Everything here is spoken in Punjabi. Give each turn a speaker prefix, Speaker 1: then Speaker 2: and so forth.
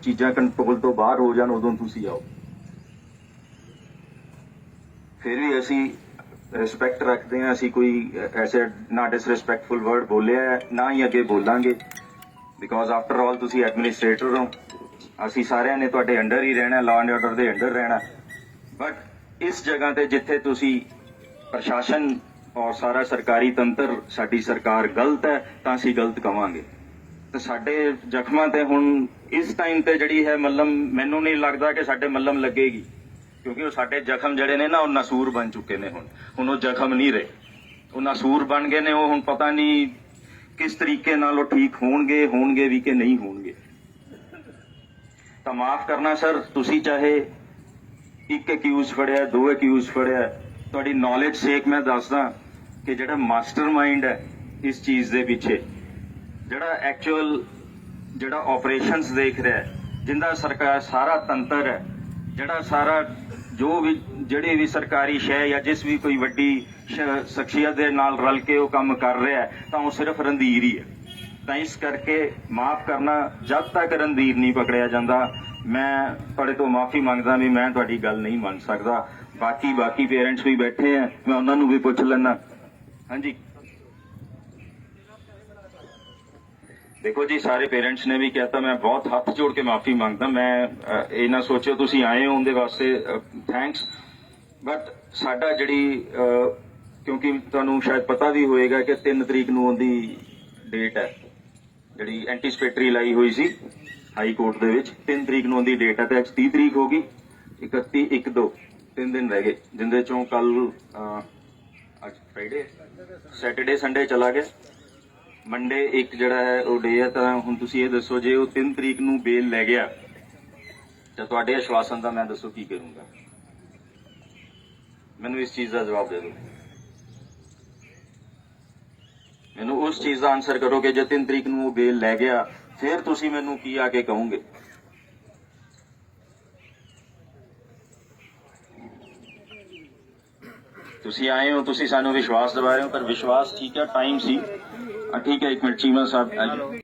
Speaker 1: ਚੀਜ਼ਾਂ ਕੰਟਰੋਲ ਤੋਂ ਬਾਹਰ ਹੋ ਜਾਣ ਉਦੋਂ ਤੁਸੀਂ ਆਓ। ਫਿਰ ਵੀ ਅਸੀਂ ਰਿਸਪੈਕਟ ਰੱਖਦੇ ਹਾਂ ਅਸੀਂ ਕੋਈ ਐਸੇ ਨਾ ਡਿਸਰੈਸਪੈਕਟਫੁਲ ਵਰਡ ਬੋਲਿਆ ਹੈ, ਨਾ ਹੀ ਅੱਗੇ ਬੋਲਾਂਗੇ। ਬਿਕੋਜ਼ ਆਫਟਰ ਆਲ ਤੁਸੀਂ ਐਡਮਿਨਿਸਟ੍ਰੇਟਰ ਹੋ। ਅਸੀਂ ਸਾਰਿਆਂ ਨੇ ਤੁਹਾਡੇ ਅੰਡਰ ਹੀ ਰਹਿਣਾ ਲਾਅ ਐਂਡ ਆਰਡਰ ਦੇ ਅੰਡਰ ਰਹਿਣਾ। ਬਟ ਇਸ ਜਗ੍ਹਾ ਤੇ ਜਿੱਥੇ ਤੁਸੀਂ ਪ੍ਰਸ਼ਾਸਨ ਔਰ ਸਾਰਾ ਸਰਕਾਰੀ ਤੰਤਰ ਸਾਡੀ ਸਰਕਾਰ ਗਲਤ ਹੈ ਤਾਂ ਅਸੀਂ ਗਲਤ ਕਵਾਂਗੇ। ਸਾਡੇ ਜ਼ਖਮਾਂ ਤੇ ਹੁਣ ਇਸ ਟਾਈਮ ਤੇ ਜਿਹੜੀ ਹੈ ਮੱਲਮ, ਮੈਨੂੰ ਨਹੀਂ ਲੱਗਦਾ ਕਿ ਸਾਡੇ ਮੱਲਮ ਲੱਗੇਗੀ, ਕਿਉਂਕਿ ਉਹ ਸਾਡੇ ਜ਼ਖਮ ਜਿਹੜੇ ਨੇ ਨਾ, ਉਹ ਨਸੂਰ ਬਣ ਚੁੱਕੇ ਨੇ ਹੁਣ। ਹੁਣ ਉਹ ਜ਼ਖਮ ਨਹੀਂ ਰਹੇ। ਉਹ ਨਸੂਰ ਬਣ ਗਏ ਨੇ, ਉਹ ਹੁਣ ਪਤਾ ਨਹੀਂ ਕਿਸ ਤਰੀਕੇ ਨਾਲ ਉਹ ਠੀਕ ਹੋਣਗੇ ਹੋਣਗੇ ਵੀ ਕਿ ਨਹੀਂ ਹੋਣਗੇ। ਤਾਂ ਮਾਫ ਕਰਨਾ ਸਰ, ਤੁਸੀਂ ਚਾਹੇ ਇੱਕ ਅਕਿਊਜ਼ ਫੜਿਆ, ਦੋ ਅਕਿਊਜ਼ ਫੜਿਆ, ਤੁਹਾਡੀ ਨੌਲੇਜ ਸੇਕ ਮੈਂ ਦੱਸਦਾ ਕਿ ਜਿਹੜਾ ਮਾਸਟਰਮਾਈਂਡ ਹੈ ਇਸ ਚੀਜ਼ ਦੇ ਪਿੱਛੇ ਜਿਹੜਾ ਐਕਚੁਅਲ ਜਿਹੜਾ ਆਪਰੇਸ਼ਨਸ ਦੇਖ ਰਿਹਾ ਜਿੰਦਾ ਸਰਕਾਰ ਸਾਰਾ ਤੰਤਰ ਹੈ, ਜਿਹੜਾ ਸਾਰਾ ਜੋ ਵੀ ਜਿਹੜੀ ਵੀ ਸਰਕਾਰੀ ਸ਼ੈ ਜਾਂ ਜਿਸ ਵੀ ਕੋਈ ਵੱਡੀ ਸ਼ਖਸੀਅਤ ਦੇ ਨਾਲ ਰਲ ਕੇ ਉਹ ਕੰਮ ਕਰ ਰਿਹਾ ਤਾਂ ਉਹ ਸਿਰਫ ਰੰਧੀਰ ਹੀ ਹੈ। ਤਾਂ ਇਸ ਕਰਕੇ ਮਾਫ ਕਰਨਾ ਜਦ ਤੱਕ ਰੰਧੀਰ ਨਹੀਂ ਪਕੜਿਆ ਜਾਂਦਾ, ਮੈਂ ਤੁਹਾਡੇ ਤੋਂ ਮਾਫੀ ਮੰਗਦਾ ਵੀ ਮੈਂ ਤੁਹਾਡੀ ਗੱਲ ਨਹੀਂ ਮੰਨ ਸਕਦਾ। ਬਾਕੀ ਬਾਕੀ ਪੇਰੈਂਟਸ ਵੀ ਬੈਠੇ ਆ ਮੈਂ ਉਹਨਾਂ ਨੂੰ ਵੀ ਪੁੱਛ ਲੈਣਾ ਹਾਂਜੀ। ਦੇਖੋ ਜੀ, ਸਾਰੇ ਪੇਰੈਂਟਸ ਨੇ ਵੀ ਕਹਿਤਾ ਮੈਂ ਬਹੁਤ ਹੱਥ ਜੋੜ ਕੇ ਮਾਫੀ ਮੰਗਦਾ। ਮੈਂ ਇਹ ਨਾ ਸੋਚਿਓ, ਤੁਸੀਂ ਆਏ ਹੋ ਉਹਦੇ ਵਾਸਤੇ ਥੈਂਕਸ ਬਟ ਸਾਡਾ ਜਿਹੜੀ ਕਿਉਂਕਿ ਤੁਹਾਨੂੰ ਸ਼ਾਇਦ ਪਤਾ ਵੀ ਹੋਏਗਾ ਕਿ 3 ਤਰੀਕ ਨੂੰ ਉਹਦੀ ਡੇਟ ਹੈ, ਜਿਹੜੀ ਐਂਟੀਸਪੇਟਰੀ ਲਾਈ ਹੋਈ ਸੀ ਹਾਈ ਕੋਰਟ ਦੇ ਵਿੱਚ। 3 ਤਰੀਕ ਨੂੰ ਉਹਦੀ ਡੇਟ ਹੈ ਤੇ ਅੱਜ 30 ਤਰੀਕ ਹੋ ਗਈ 31 1 2 ਤਿੰਨ ਦਿਨ ਰਹਿ ਗਏ, ਜਿੰਦੇ ਚੋਂ ਕੱਲ ਅੱਜ ਫਰਾਈਡੇ ਸੈਟਰਡੇ ਸੰਡੇ ਚਲਾ ਗਿਆ। ਮੰਡੇ ਇੱਕ ਜਿਹੜਾ ਹੈ, ਉਹ ਡੇ ਹੈ, ਤਾਂ ਹੁਣ ਤੁਸੀਂ ਇਹ ਦੱਸੋ, ਜੇ ਉਹ 3 ਤਰੀਕ ਨੂੰ ਬੇਲ ਲੈ ਗਿਆ, ਤਾਂ ਤੁਹਾਡੇ ਅਸ਼ਵਾਸਨ ਦਾ ਮੈਂ ਦੱਸੋ ਕੀ ਕਰੂੰਗਾ? ਮੈਨੂੰ ਇਸ ਚੀਜ਼ ਦਾ ਜਵਾਬ ਦੇ ਦਿਓ। ਮੈਨੂੰ ਉਸ ਚੀਜ਼ ਦਾ ਆਨਸਰ ਕਰੋ ਕਿ ਜੇ 3 ਤਰੀਕ ਨੂੰ ਉਹ ਬੇਲ ਲੈ ਗਿਆ, ਫਿਰ ਤੁਸੀਂ ਮੈਨੂੰ ਕੀ ਆ ਕੇ ਕਹੋਗੇ? ਤੁਸੀਂ ਆਏ ਹੋ, ਤੁਸੀਂ ਸਾਨੂੰ ਵਿਸ਼ਵਾਸ ਦਿਵਾ ਰਹੇ ਹੋ, ਪਰ ਵਿਸ਼ਵਾਸ ਠੀਕ ਹੈ ਟਾਈਮ ਸੀ। ਠੀਕ ਹੈ ਇੱਕ ਮਿੰਟ ਚੀਮਾ ਸਾਹਿਬ